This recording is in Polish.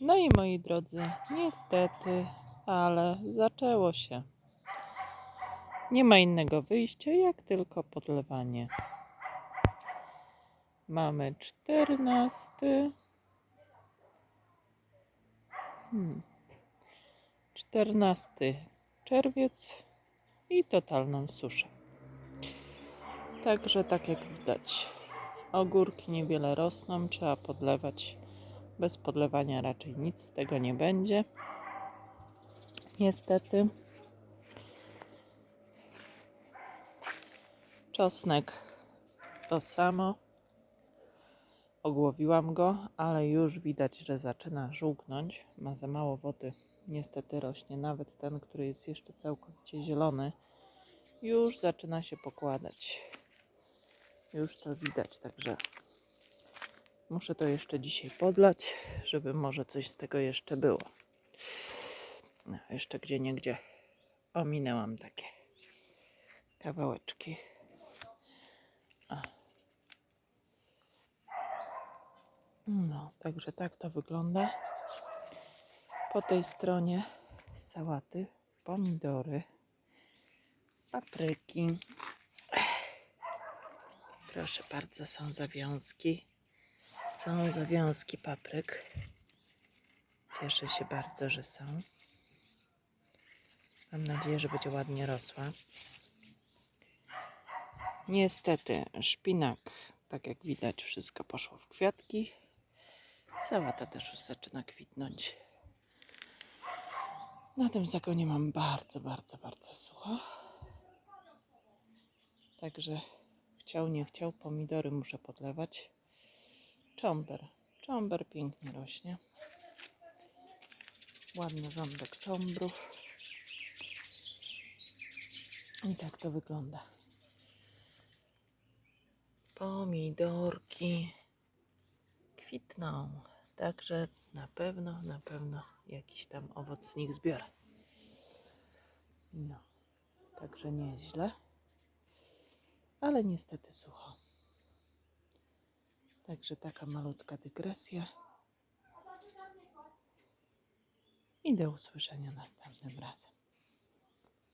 No i moi drodzy, niestety, ale zaczęło się. Nie ma innego wyjścia, jak tylko podlewanie. Mamy 14. Hmm. 14 czerwiec i totalną suszę. Także tak jak widać, ogórki niewiele rosną, trzeba podlewać. Bez podlewania raczej nic z tego nie będzie. Niestety. Czosnek to samo. Ogłowiłam go, ale już widać, że zaczyna żółknąć. Ma za mało wody. Niestety rośnie. Nawet ten, który jest jeszcze całkowicie zielony, już zaczyna się pokładać. Już to widać, także muszę to jeszcze dzisiaj podlać, żeby może coś z tego jeszcze było. No, jeszcze gdzie niegdzie ominęłam takie kawałeczki. No, także tak to wygląda. Po tej stronie sałaty, pomidory, papryki. Proszę bardzo, są zawiązki. Są zawiązki papryk. Cieszę się bardzo, że są. Mam nadzieję, że będzie ładnie rosła. Niestety, szpinak, tak jak widać, wszystko poszło w kwiatki. Sałata też już zaczyna kwitnąć. Na tym zagonie mam bardzo, bardzo, bardzo sucho. Także chciał, nie chciał, pomidory muszę podlewać. Czomber. Czomber pięknie rośnie. Ładny rządek czombrów. I tak to wygląda. Pomidorki kwitną. Także na pewno, na pewno jakiś tam owoc z nich zbiorę. No, także nieźle. Ale niestety sucho. Także taka malutka dygresja. I do usłyszenia następnym razem.